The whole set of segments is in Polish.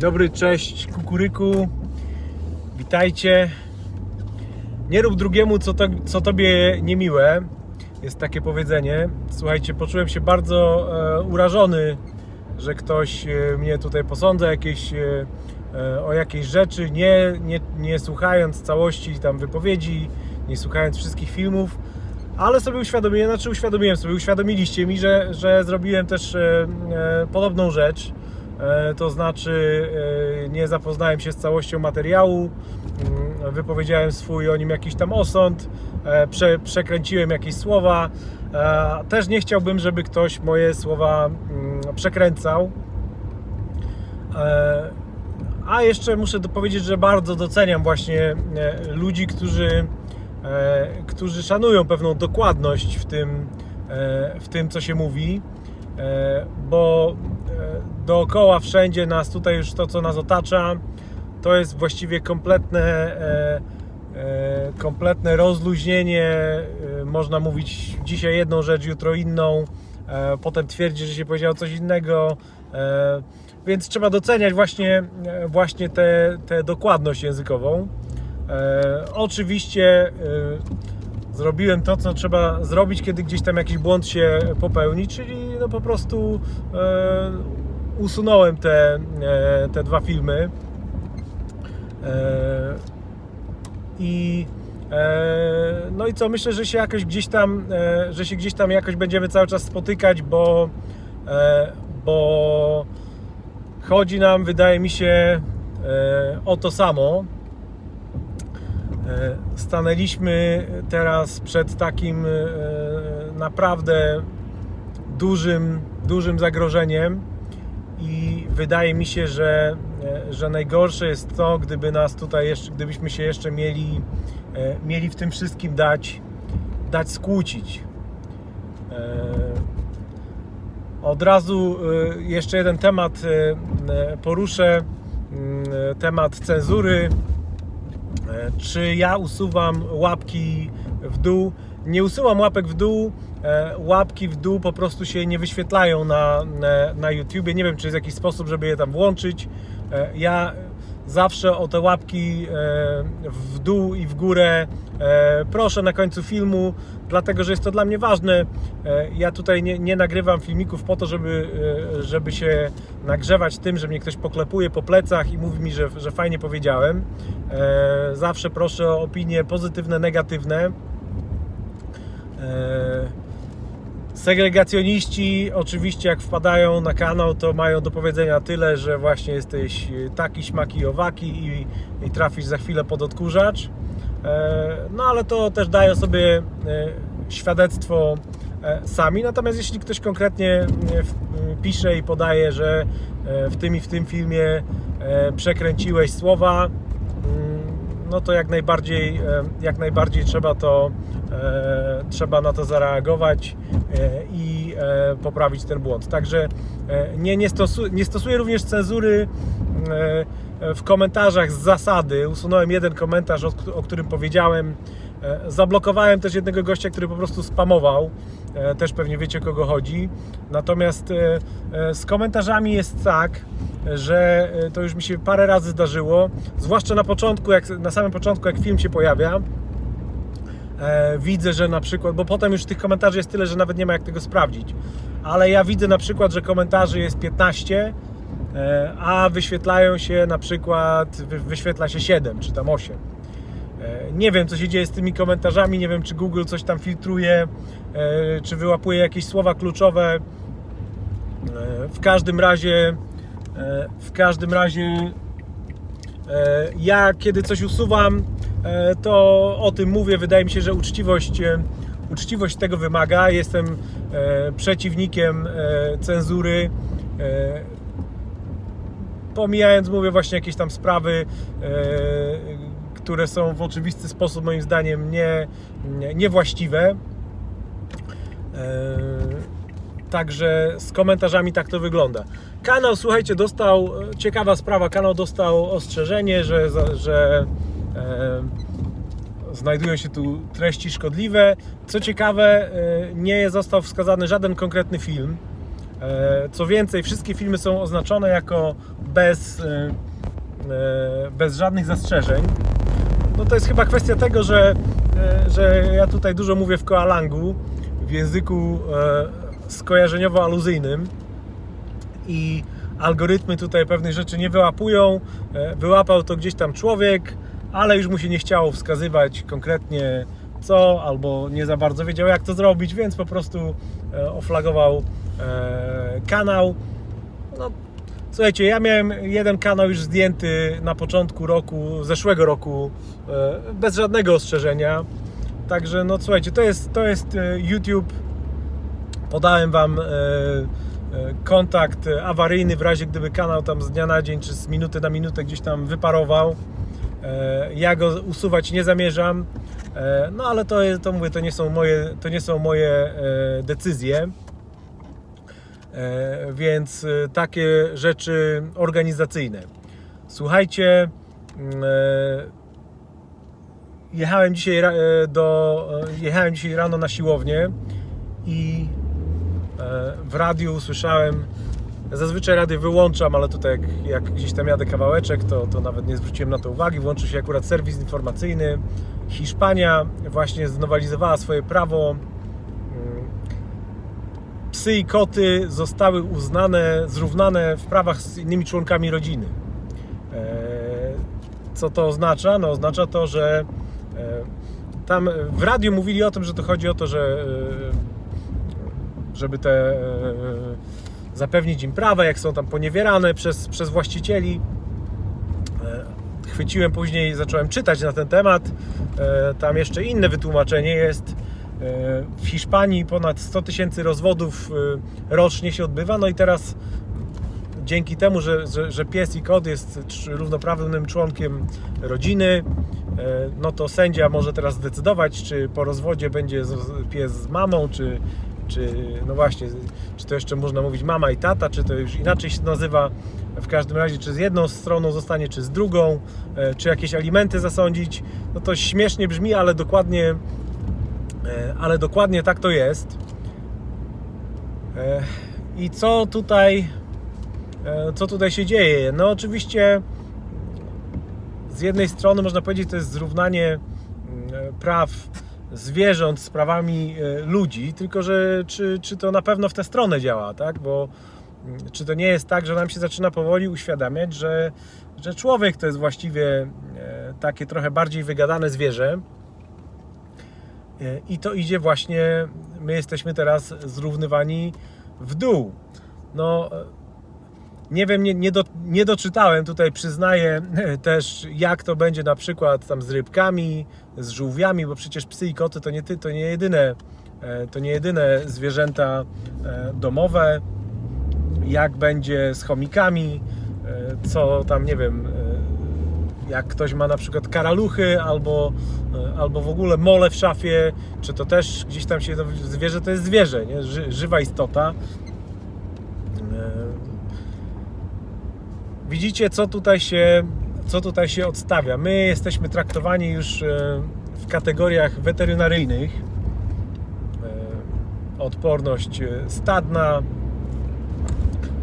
Dobry, cześć, kukuryku. Witajcie. Nie rób drugiemu, co, to, co tobie niemiłe. Jest takie powiedzenie. Słuchajcie, poczułem się bardzo e, urażony, że ktoś e, mnie tutaj posądza jakieś, e, e, o jakieś rzeczy, nie, nie, nie słuchając całości tam wypowiedzi, nie słuchając wszystkich filmów. Ale sobie uświadomiłem, znaczy uświadomiłem sobie, uświadomiliście mi, że, że zrobiłem też e, e, podobną rzecz. E, to znaczy e, nie zapoznałem się z całością materiału, mm, wypowiedziałem swój o nim jakiś tam osąd, e, prze, przekręciłem jakieś słowa. Też nie chciałbym, żeby ktoś moje słowa mm, przekręcał. A jeszcze muszę dopowiedzieć, że bardzo doceniam właśnie ludzi, którzy, którzy szanują pewną dokładność w tym, w tym co się mówi, bo dookoła wszędzie nas tutaj już to, co nas otacza, to jest właściwie kompletne, e, e, kompletne rozluźnienie. E, Można mówić dzisiaj jedną rzecz, jutro inną, potem twierdzić, że się powiedziało coś innego. Więc trzeba doceniać właśnie, właśnie tę dokładność językową. Oczywiście zrobiłem to, co trzeba zrobić, kiedy gdzieś tam jakiś błąd się popełni, czyli no po prostu e, usunąłem te, e, te dwa filmy. E, I e, no i co, myślę, że się jakoś gdzieś tam, e, że się gdzieś tam jakoś będziemy cały czas spotykać, bo, e, bo chodzi nam, wydaje mi się, e, o to samo. E, Stanęliśmy teraz przed takim e, naprawdę dużym, dużym zagrożeniem i wydaje mi się, że, e, że najgorsze jest to, gdyby nas tutaj jeszcze, gdybyśmy się jeszcze mieli, mieli w tym wszystkim dać, dać skłócić. Od razu jeszcze jeden temat poruszę, mm, temat cenzury. E, Czy ja usuwam łapki w dół? Nie usuwam łapek w dół. e, Łapki w dół po prostu się nie wyświetlają na, na, na YouTubie. Nie wiem, czy jest jakiś sposób, żeby je tam włączyć. E, Ja zawsze o te łapki e, w dół i w górę e, proszę na końcu filmu, dlatego że jest to dla mnie ważne. E, Ja tutaj nie, nie nagrywam filmików po to, żeby, żeby się nagrzewać tym, że mnie ktoś poklepuje po plecach i mówi mi, że, że fajnie powiedziałem. Zawsze proszę o opinie pozytywne, negatywne. E, Segregacjoniści oczywiście jak wpadają na kanał, to mają do powiedzenia tyle, że właśnie jesteś taki, śmaki, owaki i, i trafisz za chwilę pod odkurzacz. E, No ale to też dają sobie e, świadectwo e, sami. Natomiast jeśli ktoś konkretnie e, pisze i podaje, że e, w tym i w tym filmie e, przekręciłeś słowa, no to jak najbardziej, e, jak najbardziej trzeba to e, trzeba na to zareagować e, i e, poprawić ten błąd. Także e, nie, nie, stosu, nie stosuję również cenzury e, w komentarzach z zasady. Usunąłem jeden komentarz, o, którym powiedziałem. E, Zablokowałem też jednego gościa, który po prostu spamował. E, Też pewnie wiecie o kogo chodzi. Natomiast e, e, z komentarzami jest tak, że e, to już mi się parę razy zdarzyło, zwłaszcza na początku, jak, na samym początku, jak film się pojawia. E, widzę, że na przykład, bo potem już tych komentarzy jest tyle, że nawet nie ma jak tego sprawdzić, ale ja widzę na przykład, że komentarzy jest 15, e, a wyświetlają się na przykład, wy, wyświetla się 7 czy tam 8. E, Nie wiem, co się dzieje z tymi komentarzami, nie wiem, czy Google coś tam filtruje, e, czy wyłapuje jakieś słowa kluczowe. E, W każdym razie, w każdym razie Ja kiedy coś usuwam, to o tym mówię. Wydaje mi się, że uczciwość, e, uczciwość tego wymaga. Jestem e, przeciwnikiem e, cenzury. E, Pomijając, mówię, właśnie jakieś tam sprawy, e, które są w oczywisty sposób, moim zdaniem, nie, nie- niewłaściwe. E, Także z komentarzami tak to wygląda. Kanał, słuchajcie, dostał, e, ciekawa sprawa, kanał dostał ostrzeżenie, że, że e, znajdują się tu treści szkodliwe. Co ciekawe, e, nie został wskazany żaden konkretny film. E, Co więcej, wszystkie filmy są oznaczone jako bez, e, e, bez żadnych zastrzeżeń. No to jest chyba kwestia tego, że, e, że ja tutaj dużo mówię w koalangu, w języku e, skojarzeniowo-aluzyjnym i algorytmy tutaj pewnych rzeczy nie wyłapują. E, Wyłapał to gdzieś tam człowiek, ale już mu się nie chciało wskazywać konkretnie co, albo nie za bardzo wiedział jak to zrobić, więc po prostu e, oflagował e, kanał. No, słuchajcie, ja miałem jeden kanał już zdjęty na początku roku, zeszłego roku, e, bez żadnego ostrzeżenia. Także no słuchajcie, to jest, to jest YouTube. Podałem Wam kontakt awaryjny w razie gdyby kanał tam z dnia na dzień czy z minuty na minutę gdzieś tam wyparował. E, Ja go usuwać nie zamierzam. E, No ale to, to mówię, to nie są moje, to nie są moje e, decyzje. Więc takie rzeczy organizacyjne. Słuchajcie, mm, jechałem dzisiaj do, jechałem dzisiaj rano na siłownię i w radiu usłyszałem, zazwyczaj radio wyłączam, ale tutaj jak, jak gdzieś tam jadę kawałeczek, to, to nawet nie zwróciłem na to uwagi, włączył się akurat serwis informacyjny. Hiszpania właśnie znowelizowała swoje prawo. Mm, Psy i koty zostały uznane, zrównane w prawach z innymi członkami rodziny. E, Co to oznacza? No oznacza to, że e, tam w radiu mówili o tym, że to chodzi o to, że e, żeby te zapewnić im prawa, jak są tam poniewierane przez, przez właścicieli. E, Chwyciłem później, zacząłem czytać na ten temat. E, Tam jeszcze inne wytłumaczenie jest. E, W Hiszpanii ponad 100 tysięcy rozwodów rocznie się odbywa. No i teraz dzięki temu, że, że, że pies i kot jest równoprawnym członkiem rodziny, no to sędzia może teraz zdecydować, czy po rozwodzie będzie pies z mamą, czy, czy no właśnie, czy to jeszcze można mówić mama i tata, czy to już inaczej się nazywa. W każdym razie, czy z jedną stroną zostanie, czy z drugą, e, czy jakieś alimenty zasądzić. No to śmiesznie brzmi, ale dokładnie, e, ale dokładnie tak to jest. E, I co tutaj co tutaj się dzieje? No oczywiście z jednej strony można powiedzieć to jest zrównanie mm, praw zwierząt z prawami e, ludzi, tylko że czy, czy to na pewno w tę stronę działa, tak? Bo mm, czy to nie jest tak, że nam się zaczyna powoli uświadamiać, że, że człowiek to jest właściwie e, takie trochę bardziej wygadane zwierzę E, i to idzie właśnie, my jesteśmy teraz zrównywani w dół. No, nie wiem, nie, nie, do, nie doczytałem, tutaj przyznaję też, jak to będzie na przykład tam z rybkami, z żółwiami, bo przecież psy i koty to nie, to nie, jedyne, e, to nie jedyne zwierzęta e, domowe. Jak będzie z chomikami, e, co tam, nie wiem, jak ktoś ma na przykład karaluchy albo, albo w ogóle mole w szafie, czy to też gdzieś tam się, zwierzę to jest zwierzę, nie? Ży, żywa istota. E, Widzicie, co tutaj się, co tutaj się odstawia. My jesteśmy traktowani już e, w kategoriach weterynaryjnych. E, Odporność e, stadna.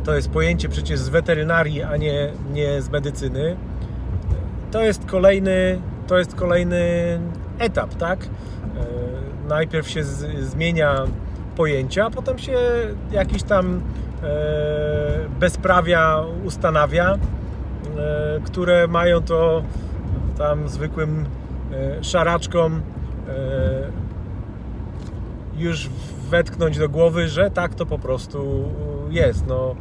To jest pojęcie przecież z weterynarii, a nie, nie z medycyny. To jest kolejny, to jest kolejny etap, tak? Najpierw się z, zmienia pojęcia, a potem się jakiś tam bezprawia ustanawia, e, które mają to tam zwykłym e, szaraczkom e, już wetknąć do głowy, że tak to po prostu jest. No,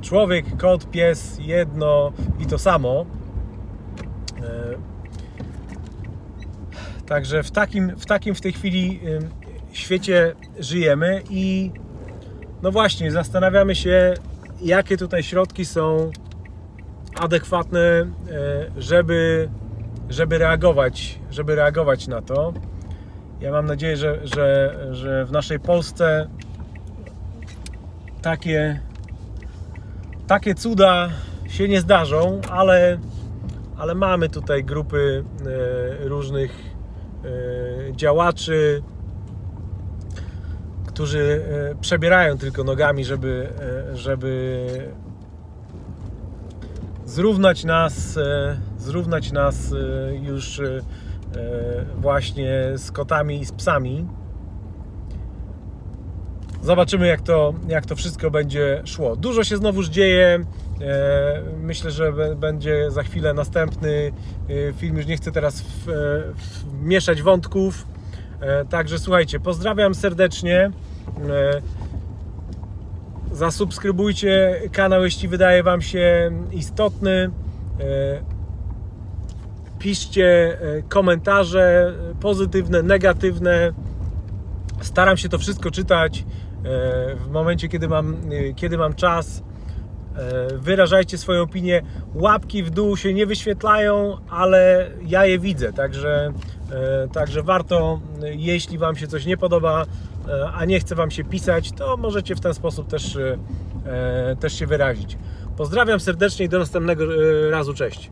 człowiek, kot, pies, jedno i to samo. Także w takim, w takim w tej chwili świecie żyjemy i no właśnie, zastanawiamy się, jakie tutaj środki są adekwatne, e, żeby, żeby reagować, żeby reagować na to. Ja mam nadzieję, że, że, że w naszej Polsce takie, takie cuda się nie zdarzą, ale, ale mamy tutaj grupy e, różnych e, działaczy, którzy e, przebierają tylko nogami, żeby, e, żeby zrównać nas, e, zrównać nas już właśnie z kotami i z psami. Zobaczymy, jak to, jak to wszystko będzie szło. Dużo się znowuż dzieje. Myślę, że będzie za chwilę następny film. Już nie chcę teraz mieszać wątków. E, Także słuchajcie, pozdrawiam serdecznie. E, Zasubskrybujcie kanał, jeśli wydaje Wam się istotny. E, Piszcie komentarze pozytywne, negatywne. Staram się to wszystko czytać w momencie, kiedy mam, kiedy mam czas. Wyrażajcie swoje opinie. Łapki w dół się nie wyświetlają, ale ja je widzę, także, także warto, e, jeśli Wam się coś nie podoba, e, a nie chce Wam się pisać, to możecie w ten sposób też, e, e, też się wyrazić. Pozdrawiam serdecznie i do następnego e, razu. Cześć.